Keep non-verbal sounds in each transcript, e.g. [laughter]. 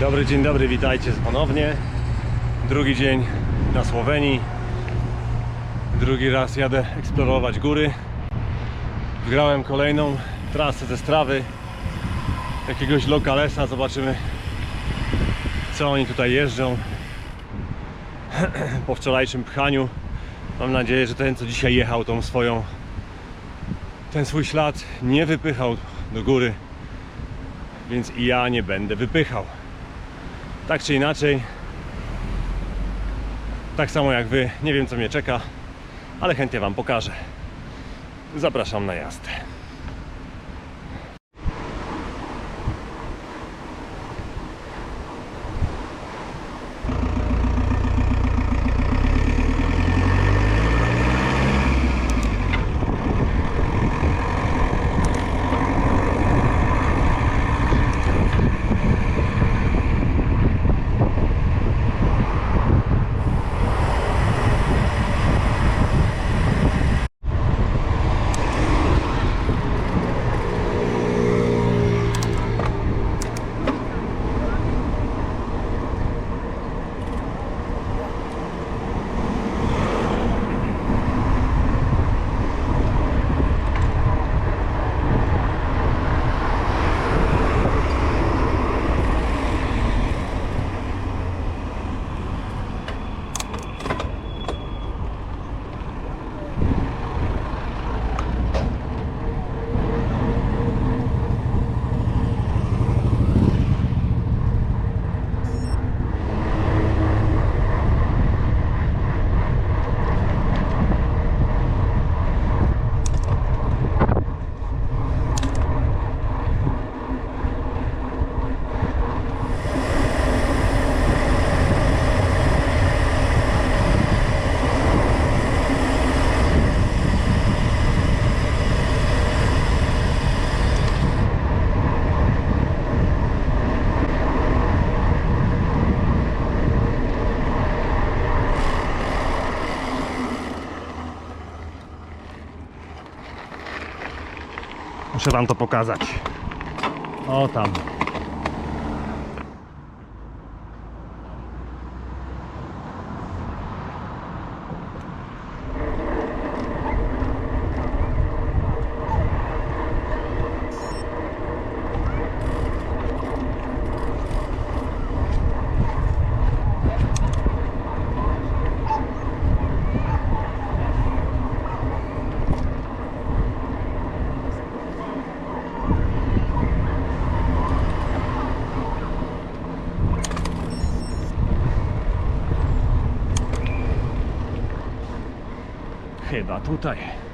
Dobry dzień dobry, witajcie ponownie. Drugi dzień na Słowenii. Drugi raz jadę eksplorować góry. Wygrałem kolejną trasę ze strawy. Jakiegoś lokalesa, zobaczymy co oni tutaj jeżdżą. [clears throat] Po wczorajszym pchaniu mam nadzieję, że ten co dzisiaj jechał tą swoją ten swój ślad nie wypychał do góry, więc i ja nie będę wypychał. Tak czy inaczej, tak samo jak Wy, nie wiem co mnie czeka, ale chętnie Wam pokażę. Zapraszam na jazdę. Wam to pokazać. O tam. Chyba tutaj. O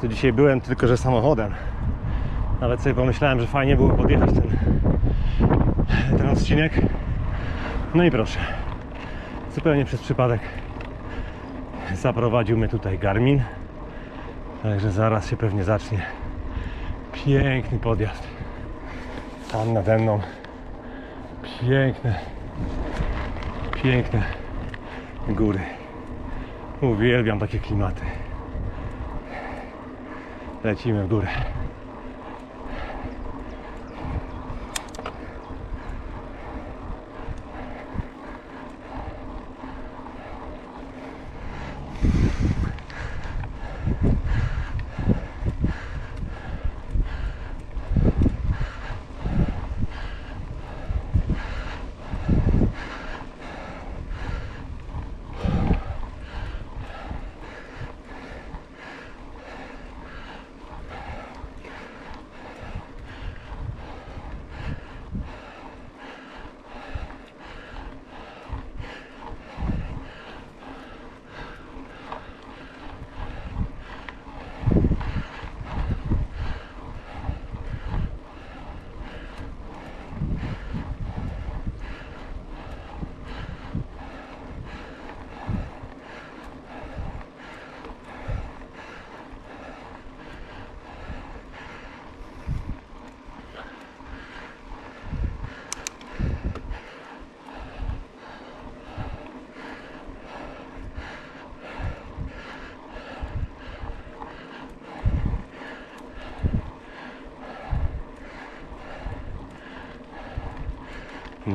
tu dzisiaj byłem, tylko że samochodem. Nawet sobie pomyślałem, że fajnie było podjechać ten, ten odcinek. No i proszę. Zupełnie przez przypadek zaprowadził mnie tutaj Garmin. Także zaraz się pewnie zacznie piękny podjazd. Tam nade mną piękne, piękne góry. Uwielbiam takie klimaty. Lecimy w górę.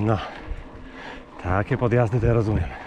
No, takie podjazdy to ja rozumiem.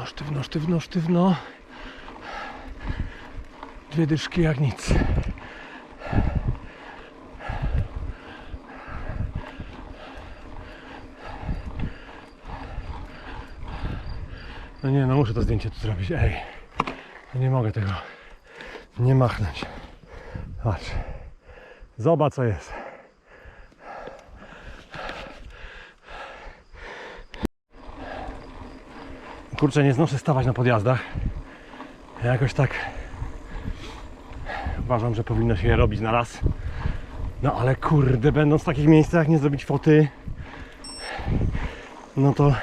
O, sztywno, sztywno. Dwie dyszki jak nic. No nie, no muszę to zdjęcie tu zrobić. Ej, no nie mogę tego nie machnąć. Patrz. Zobacz co jest. Kurczę, nie znoszę stawać na podjazdach. Jakoś tak uważam, że powinno się je robić na raz. No ale kurde, będąc w takich miejscach, nie zrobić foty, no to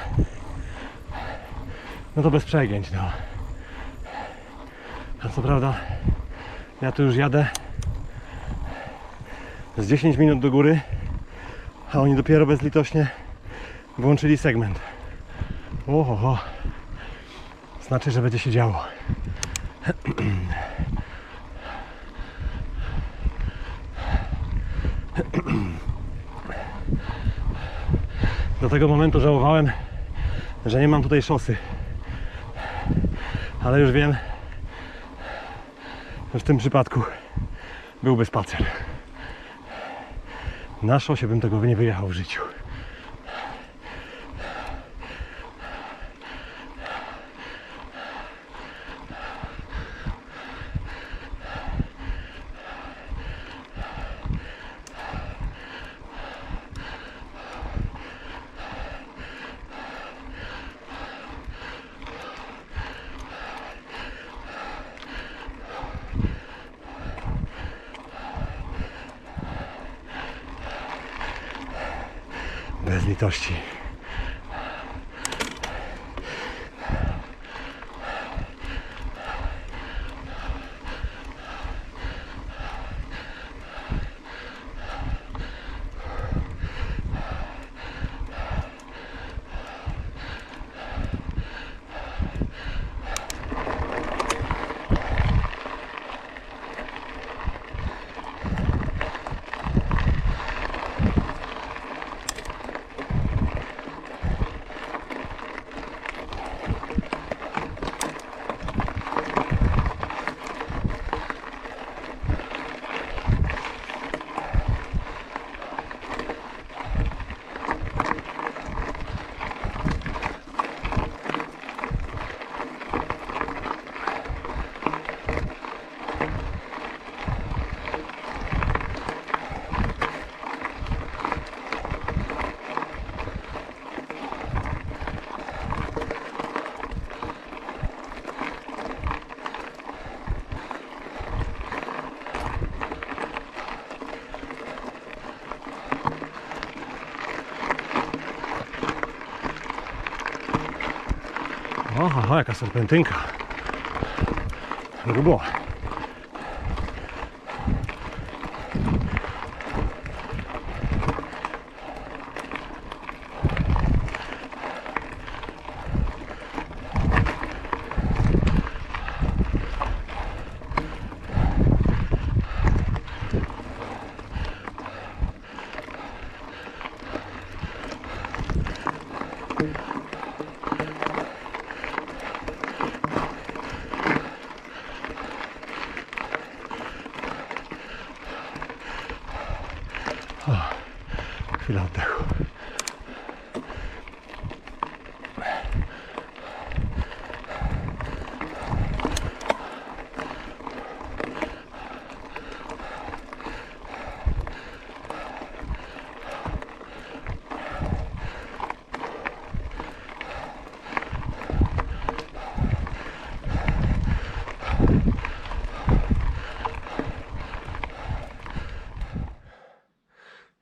no to bez przegięć, no. A co prawda, ja tu już jadę z 10 minut do góry, a oni dopiero bezlitośnie włączyli segment. Oho, znaczy, że będzie się działo. Do tego momentu żałowałem, że nie mam tutaj szosy. Ale już wiem, że w tym przypadku byłby spacer. Na szosie bym tego nie wyjechał w życiu. Bez litości. Aha, jaka serpentynka. Grubo.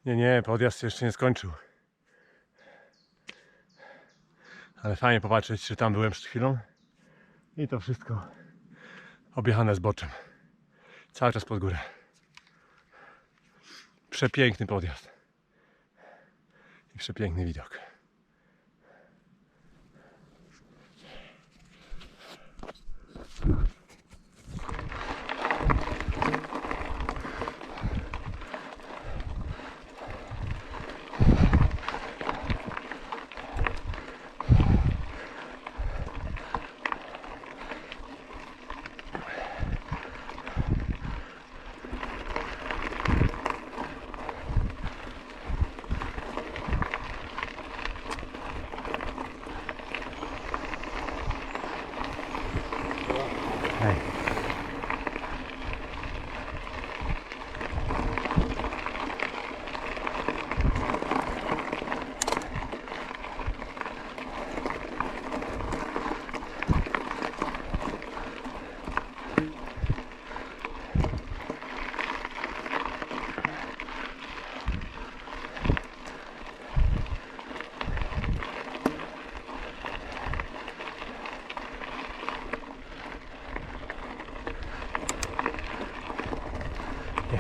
Nie, nie, podjazd jeszcze nie skończył. Ale fajnie popatrzeć, czy tam byłem przed chwilą. I to wszystko objechane z boczem. Cały czas pod górę. Przepiękny podjazd. I przepiękny widok.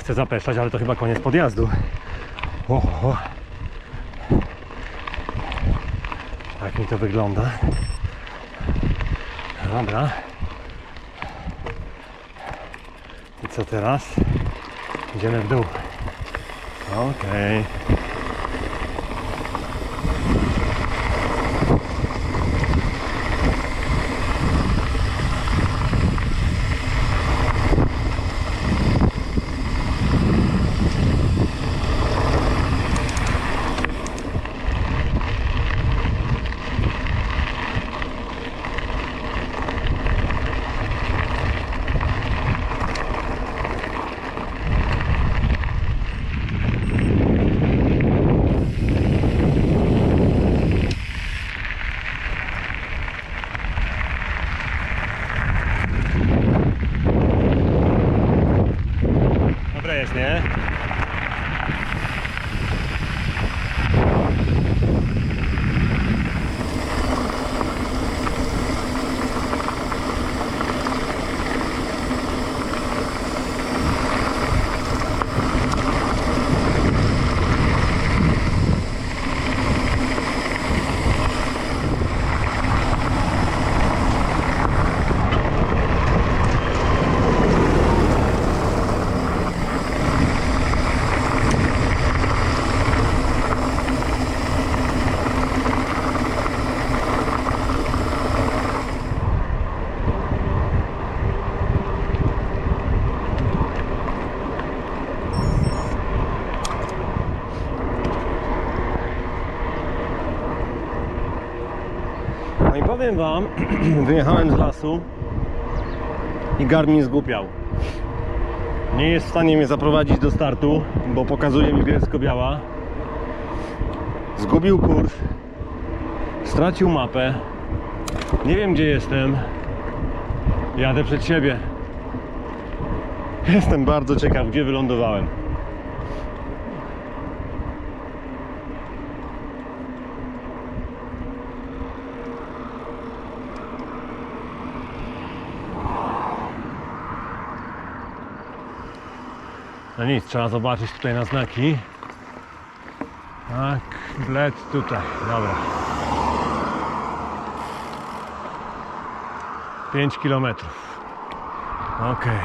Chcę zapeszać, ale to chyba koniec podjazdu. O, o, o. Tak mi to wygląda. Dobra. I co teraz? Idziemy w dół. Okej. Dobre jest, nie? No i powiem wam, [clears throat] wyjechałem z lasu i Garmin zgłupiał. Nie jest w stanie mnie zaprowadzić do startu, bo pokazuje mi bielsko-biała. Zgubił kurs, stracił mapę. Nie wiem gdzie jestem. Jadę przed siebie. Jestem bardzo ciekaw, gdzie wylądowałem. No nic, trzeba zobaczyć tutaj na znaki. Tak, bled tutaj, dobra. 5 kilometrów. Okej.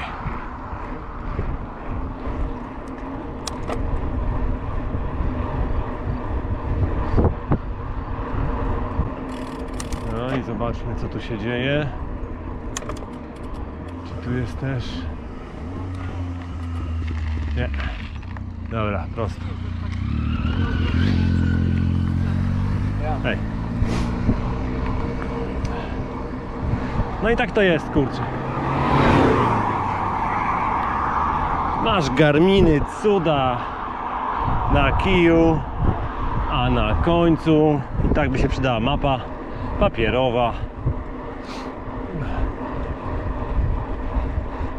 No i zobaczmy co tu się dzieje. Czy tu jest też... Nie. Dobra, prosto. Hej. No i tak to jest, kurczę. Masz garminy, cuda na kiju, a na końcu i tak by się przydała mapa papierowa,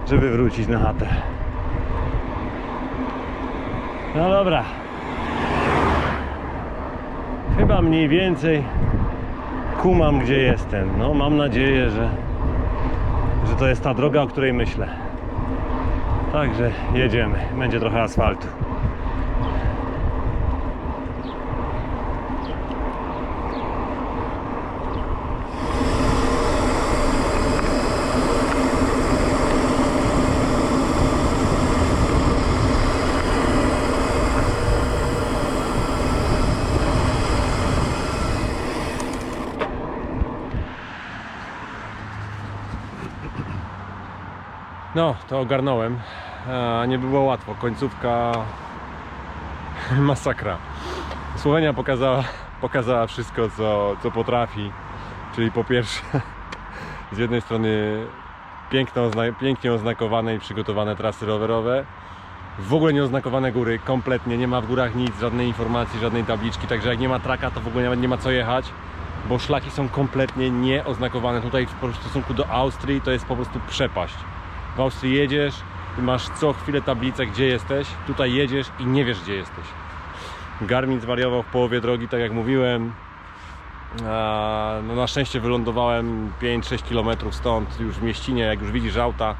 żeby wrócić na chatę. No dobra. Chyba mniej więcej kumam gdzie jestem. No mam nadzieję, że, że to jest ta droga, o której myślę. Także jedziemy. Będzie trochę asfaltu. No, to ogarnąłem. A nie było łatwo. Końcówka [laughs] masakra. Słowenia pokazała, pokazała wszystko, co, co potrafi. Czyli po pierwsze, [laughs] z jednej strony piękno, pięknie oznakowane i przygotowane trasy rowerowe. W ogóle nieoznakowane góry, kompletnie. Nie ma w górach nic, żadnej informacji, żadnej tabliczki. Także jak nie ma traka, to w ogóle nawet nie ma co jechać bo szlaki są kompletnie nieoznakowane. Tutaj w stosunku do Austrii to jest po prostu przepaść. W Austrii jedziesz masz co chwilę tablicę, gdzie jesteś. Tutaj jedziesz i nie wiesz, gdzie jesteś. Garmin zwariował w połowie drogi, tak jak mówiłem. No na szczęście wylądowałem 5-6 km stąd, już w mieścinie. Jak już widzisz auta,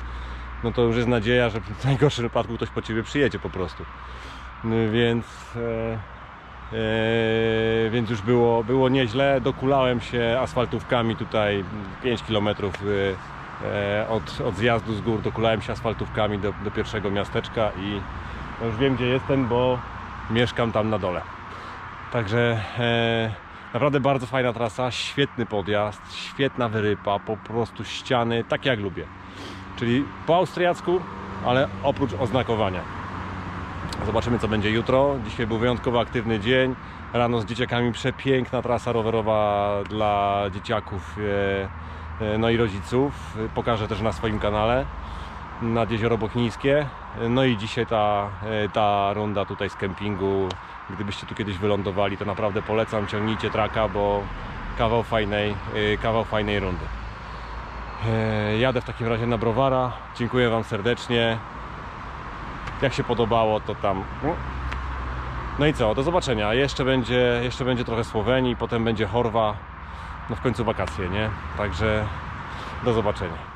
no to już jest nadzieja, że w najgorszym wypadku ktoś po ciebie przyjedzie po prostu. No Więc, e, e, więc już było, było nieźle. Dokulałem się asfaltówkami tutaj 5 km od, od zjazdu z gór. Dokulałem się asfaltówkami do, do pierwszego miasteczka i no już wiem gdzie jestem, bo mieszkam tam na dole. Także e, naprawdę bardzo fajna trasa, świetny podjazd, świetna wyrypa, po prostu ściany, tak jak lubię. Czyli po austriacku, ale oprócz oznakowania. Zobaczymy co będzie jutro. Dzisiaj był wyjątkowo aktywny dzień. Rano z dzieciakami przepiękna trasa rowerowa dla dzieciaków e, e, no i rodziców. Pokażę też na swoim kanale nad Jezioro Bochnińskie. No i dzisiaj ta, e, ta runda tutaj z kempingu. Gdybyście tu kiedyś wylądowali, to naprawdę polecam, ciągnijcie traka, bo kawał fajnej, e, kawał fajnej rundy. E, Jadę w takim razie na browara. Dziękuję Wam serdecznie. Jak się podobało, to tam. No i co, do zobaczenia. Jeszcze będzie, jeszcze będzie trochę Słowenii, potem będzie Chorwa. No w końcu wakacje, nie? Także do zobaczenia.